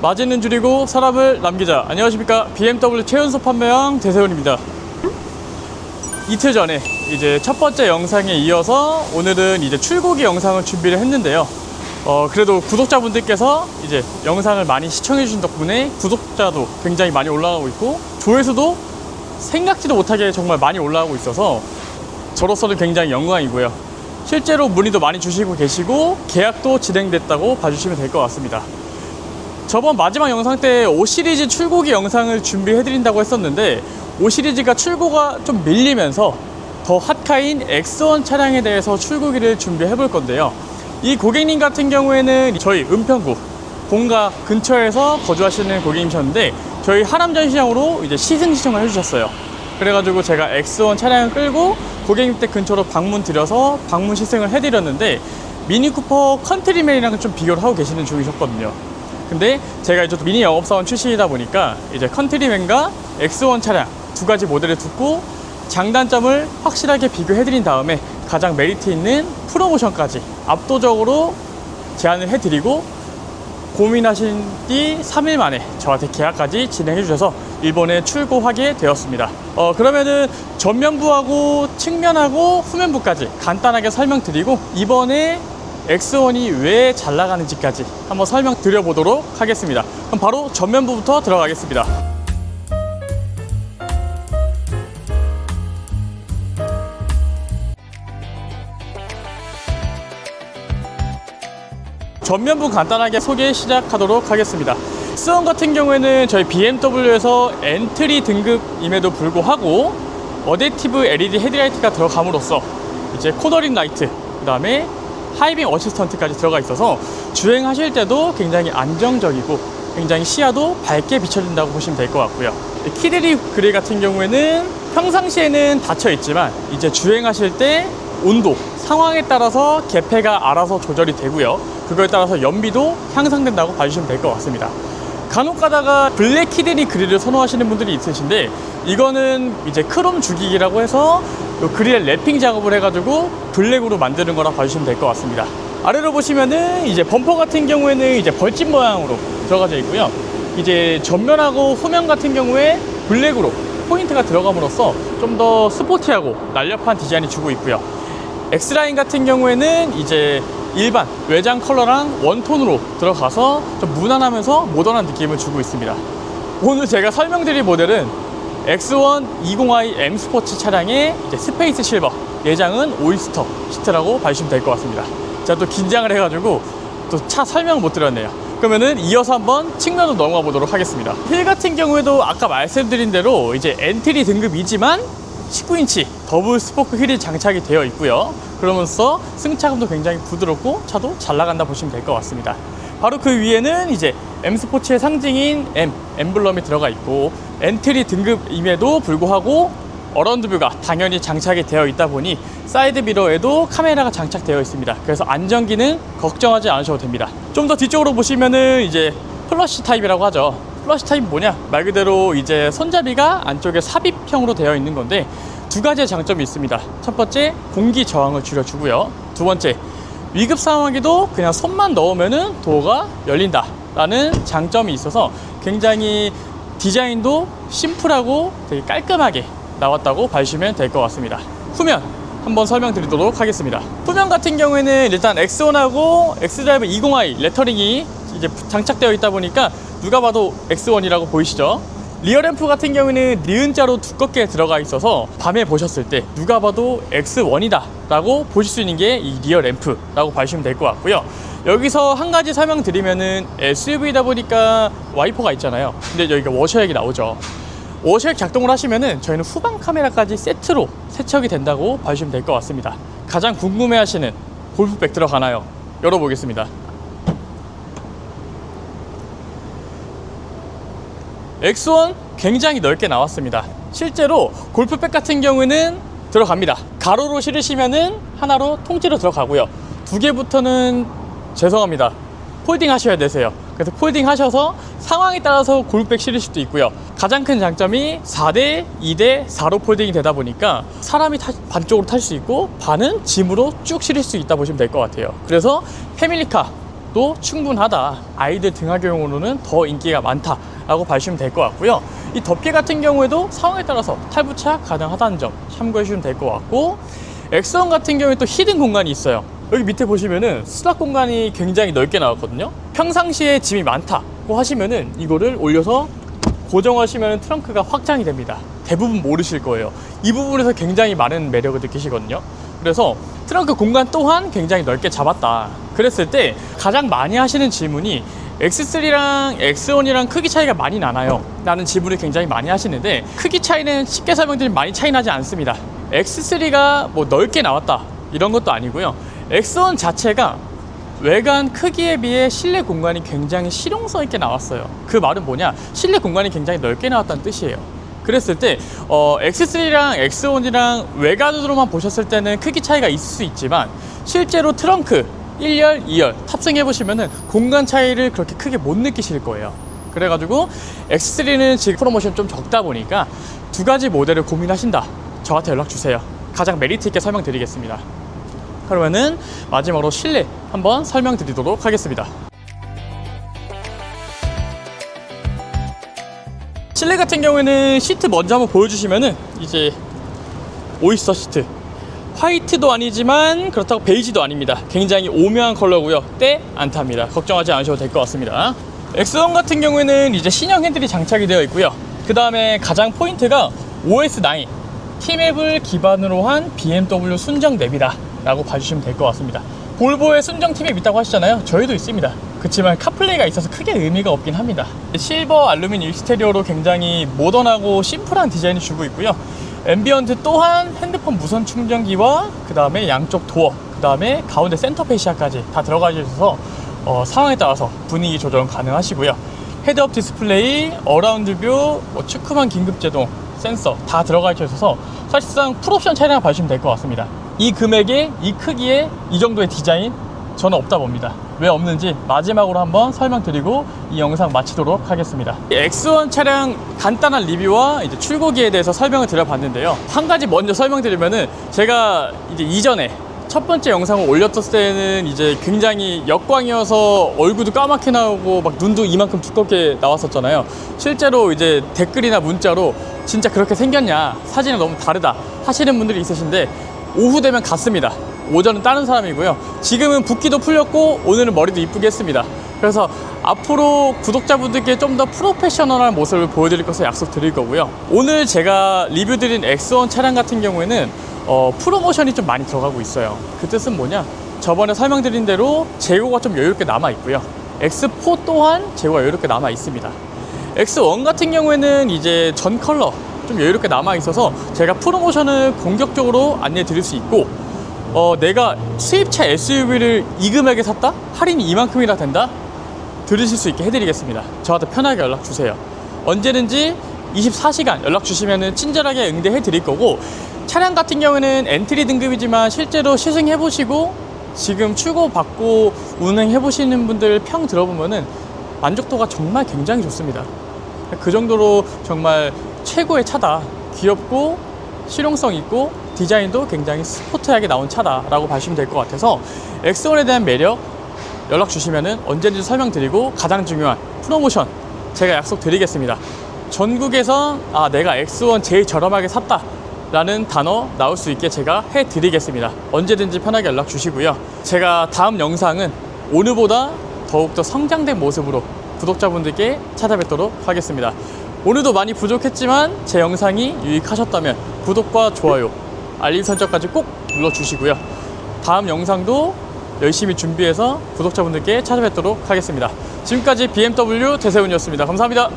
마진은 줄이고 사람을 남기자. 안녕하십니까. BMW 최연소 판매왕 대세훈입니다. 이틀 전에 이제 첫 번째 영상에 이어서 오늘은 이제 출고기 영상을 준비를 했는데요. 어, 그래도 구독자분들께서 이제 영상을 많이 시청해 주신 덕분에 구독자도 굉장히 많이 올라가고 있고 조회수도 생각지도 못하게 정말 많이 올라가고 있어서 저로서는 굉장히 영광이고요. 실제로 문의도 많이 주시고 계시고 계약도 진행됐다고 봐주시면 될 것 같습니다. 저번 마지막 영상 때 5 시리즈 출고기 영상을 준비해드린다고 했었는데 5 시리즈가 출고가 좀 밀리면서 더 핫카인 X1 차량에 대해서 출고기를 준비해 볼 건데요. 이 고객님 같은 경우에는 저희 은평구 본가 근처에서 거주하시는 고객님이셨는데 저희 하남 전시장으로 이제 시승 시청을 해주셨어요. 그래가지고 제가 X1 차량을 끌고 고객님 댁 근처로 방문 드려서 방문 시승을 해드렸는데 미니 쿠퍼 컨트리맨이랑 좀 비교를 하고 계시는 중이셨거든요. 근데 제가 이제 또 미니 영업사원 출신이다 보니까 이제 컨트리맨과 X1 차량 두 가지 모델을 두고 장단점을 확실하게 비교해 드린 다음에 가장 메리트 있는 프로모션까지 압도적으로 제안을 해 드리고 고민하신 뒤 3일 만에 저한테 계약까지 진행해 주셔서 일본에 출고하게 되었습니다. 어, 그러면은 전면부하고 측면하고 후면부까지 간단하게 설명드리고 이번에 X1이 왜 잘 나가는지까지 한번 설명드려보도록 하겠습니다. 그럼 바로 전면부부터 들어가겠습니다. 전면부 간단하게 소개 시작하도록 하겠습니다. X1 같은 경우에는 저희 BMW에서 엔트리 등급임에도 불구하고 어댑티브 LED 헤드라이트가 들어감으로써 이제 코너링 라이트, 그 다음에 하이빙 어시스턴트까지 들어가 있어서 주행하실 때도 굉장히 안정적이고 굉장히 시야도 밝게 비춰진다고 보시면 될 것 같고요. 키드리 그릴 같은 경우에는 평상시에는 닫혀 있지만 이제 주행하실 때 온도, 상황에 따라서 개폐가 알아서 조절이 되고요. 그거에 따라서 연비도 향상된다고 봐주시면 될 것 같습니다. 간혹 가다가 블랙 키드니 그릴을 선호하시는 분들이 있으신데 이거는 이제 크롬 죽이기라고 해서 요 그릴에 랩핑 작업을 해가지고 블랙으로 만드는 거라 봐주시면 될 것 같습니다. 아래로 보시면은 이제 범퍼 같은 경우에는 이제 벌집 모양으로 들어가져 있고요. 이제 전면하고 후면 같은 경우에 블랙으로 포인트가 들어감으로써 좀 더 스포티하고 날렵한 디자인이 주고 있고요. X라인 같은 경우에는 이제 일반 외장 컬러랑 원톤으로 들어가서 좀 무난하면서 모던한 느낌을 주고 있습니다. 오늘 제가 설명드릴 모델은 X1 20i M 스포츠 차량의 스페이스 실버 내장은 오이스터 시트라고 봐주시면 될 것 같습니다. 제가 또 긴장을 해가지고 또 차 설명을 못 드렸네요. 그러면은 이어서 한번 측면으로 넘어가 보도록 하겠습니다. 휠 같은 경우에도 아까 말씀드린 대로 이제 엔트리 등급이지만 19인치 더블 스포크 휠이 장착이 되어 있고요. 그러면서 승차감도 굉장히 부드럽고 차도 잘 나간다 보시면 될 것 같습니다. 바로 그 위에는 이제 M 스포츠의 상징인 M 엠블럼이 들어가 있고 엔트리 등급임에도 불구하고 어라운드 뷰가 당연히 장착이 되어 있다 보니 사이드 미러에도 카메라가 장착되어 있습니다. 그래서 안전기는 걱정하지 않으셔도 됩니다. 좀 더 뒤쪽으로 보시면은 이제 플러시 타입이라고 하죠. 플러시 타입 뭐냐? 말 그대로 이제 손잡이가 안쪽에 삽입형으로 되어 있는 건데 두 가지의 장점이 있습니다. 첫 번째 공기 저항을 줄여주고요. 두 번째 위급 상황에도 그냥 손만 넣으면은 도어가 열린다 라는 장점이 있어서 굉장히 디자인도 심플하고 되게 깔끔하게 나왔다고 봐주시면 될 것 같습니다. 후면 한번 설명드리도록 하겠습니다. 후면 같은 경우에는 일단 X1하고 X드라이브 20i 레터링이 이제 장착되어 있다 보니까 누가 봐도 X1이라고 보이시죠? 리어 램프 같은 경우에는 니은자로 두껍게 들어가 있어서 밤에 보셨을 때 누가 봐도 X1이다 라고 보실 수 있는 게 이 리어 램프 라고 봐주시면 될 것 같고요. 여기서 한 가지 설명드리면은 SUV다 보니까 와이퍼가 있잖아요. 근데 여기가 워셔액이 나오죠. 워셔액 작동을 하시면은 저희는 후방 카메라까지 세트로 세척이 된다고 봐주시면 될 것 같습니다. 가장 궁금해하시는 골프백 들어가나요? 열어보겠습니다. X1 굉장히 넓게 나왔습니다. 실제로 골프백 같은 경우에는 들어갑니다. 가로로 실으시면은 하나로 통째로 들어가고요. 두 개부터는 죄송합니다. 폴딩 하셔야 되세요. 그래서 폴딩 하셔서 상황에 따라서 골프백 실을 수도 있고요. 가장 큰 장점이 4대 2대 4로 폴딩이 되다 보니까 사람이 타- 반쪽으로 탈 수 있고 반은 짐으로 쭉 실을 수 있다 보시면 될 것 같아요. 그래서 패밀리카도 충분하다. 아이들 등하교용으로는 더 인기가 많다 라고 봐주시면 될 것 같고요. 이 덮개 같은 경우에도 상황에 따라서 탈부착 가능하다는 점 참고해 주시면 될 것 같고 엑스원 같은 경우에 또 히든 공간이 있어요. 여기 밑에 보시면은 수납 공간이 굉장히 넓게 나왔거든요. 평상시에 짐이 많다고 하시면은 이거를 올려서 고정하시면 트렁크가 확장이 됩니다. 대부분 모르실 거예요. 이 부분에서 굉장히 많은 매력을 느끼시거든요. 그래서 트렁크 공간 또한 굉장히 넓게 잡았다. 그랬을 때 가장 많이 하시는 질문이 X3랑 X1이랑 크기 차이가 많이 나나요? 라는 질문을 굉장히 많이 하시는데 크기 차이는 쉽게 설명드리면 많이 차이 나지 않습니다. X3가 뭐 넓게 나왔다 이런 것도 아니고요. X1 자체가 외관 크기에 비해 실내 공간이 굉장히 실용성 있게 나왔어요. 그 말은 뭐냐? 실내 공간이 굉장히 넓게 나왔다는 뜻이에요. 그랬을 때 어, X3랑 X1이랑 외관으로만 보셨을 때는 크기 차이가 있을 수 있지만 실제로 트렁크 1열, 2열 탑승해 보시면은 공간 차이를 그렇게 크게 못 느끼실 거예요. 그래가지고 X3는 지금 프로모션 좀 적다 보니까 두 가지 모델을 고민하신다. 저한테 연락 주세요. 가장 메리트 있게 설명드리겠습니다. 그러면은 마지막으로 실내 한번 설명드리도록 하겠습니다. 실내 같은 경우에는 시트 먼저 한번 보여주시면은 이제 오이스터 시트 화이트도 아니지만 그렇다고 베이지도 아닙니다. 굉장히 오묘한 컬러고요. 때 안 탑니다. 걱정하지 않으셔도 될 것 같습니다. X1 같은 경우에는 이제 신형 핸들이 장착이 되어 있고요. 그 다음에 가장 포인트가 OS9 T맵을 기반으로 한 BMW 순정 맵이다 라고 봐주시면 될 것 같습니다. 볼보에 순정 T맵 있다고 하시잖아요. 저희도 있습니다. 그렇지만 카플레이가 있어서 크게 의미가 없긴 합니다. 실버 알루미늄 익스테리어로 굉장히 모던하고 심플한 디자인을 주고 있고요. 앰비언트 또한 핸드폰 무선 충전기와 그 다음에 양쪽 도어, 그 다음에 가운데 센터 페시아까지 다 들어가 있어서 어, 상황에 따라서 분위기 조정 가능하시고요. 헤드업 디스플레이, 어라운드 뷰, 뭐 축구만 긴급 제동, 센서 다 들어가 있어서 사실상 풀옵션 차량을 봐주시면 될 것 같습니다. 이 금액에 이 크기에 이 정도의 디자인 저는 없다 봅니다. 왜 없는지 마지막으로 한번 설명드리고 이 영상 마치도록 하겠습니다. 이 X1 차량 간단한 리뷰와 이제 출고기에 대해서 설명을 드려봤는데요. 한 가지 먼저 설명드리면은 제가 이제 이전에 첫 번째 영상을 올렸을 때는 이제 굉장히 역광이어서 얼굴도 까맣게 나오고 막 눈도 이만큼 두껍게 나왔었잖아요. 실제로 이제 댓글이나 문자로 진짜 그렇게 생겼냐 사진이 너무 다르다 하시는 분들이 있으신데 오후 되면 같습니다. 오전은 다른 사람이고요. 지금은 붓기도 풀렸고 오늘은 머리도 이쁘게 했습니다. 그래서 앞으로 구독자분들께 좀 더 프로페셔널한 모습을 보여드릴 것을 약속드릴 거고요. 오늘 제가 리뷰드린 X1 차량 같은 경우에는 어, 프로모션이 좀 많이 들어가고 있어요. 그 뜻은 뭐냐? 저번에 설명드린 대로 재고가 좀 여유롭게 남아 있고요. X4 또한 재고가 여유롭게 남아 있습니다. X1 같은 경우에는 이제 전 컬러 좀 여유롭게 남아 있어서 제가 프로모션을 공격적으로 안내해 드릴 수 있고 어, 내가 수입차 SUV를 이 금액에 샀다? 할인이 이만큼이나 된다? 들으실 수 있게 해드리겠습니다. 저한테 편하게 연락 주세요. 언제든지 24시간 연락 주시면 친절하게 응대해 드릴 거고 차량 같은 경우는 엔트리 등급이지만 실제로 시승해 보시고 지금 출고 받고 운행해 보시는 분들 평 들어보면은 만족도가 정말 굉장히 좋습니다. 그 정도로 정말 최고의 차다. 귀엽고 실용성 있고 디자인도 굉장히 스포트하게 나온 차다라고 봐주시면 될 것 같아서 X1에 대한 매력 연락 주시면은 언제든지 설명드리고 가장 중요한 프로모션 제가 약속드리겠습니다. 전국에서 아 내가 X1 제일 저렴하게 샀다. 라는 단어 나올 수 있게 제가 해드리겠습니다. 언제든지 편하게 연락 주시고요. 제가 다음 영상은 오늘보다 더욱더 성장된 모습으로 구독자분들께 찾아뵙도록 하겠습니다. 오늘도 많이 부족했지만 제 영상이 유익하셨다면 구독과 좋아요, 알림 설정까지 꼭 눌러주시고요. 다음 영상도 열심히 준비해서 구독자분들께 찾아뵙도록 하겠습니다. 지금까지 BMW 대세훈이었습니다. 감사합니다.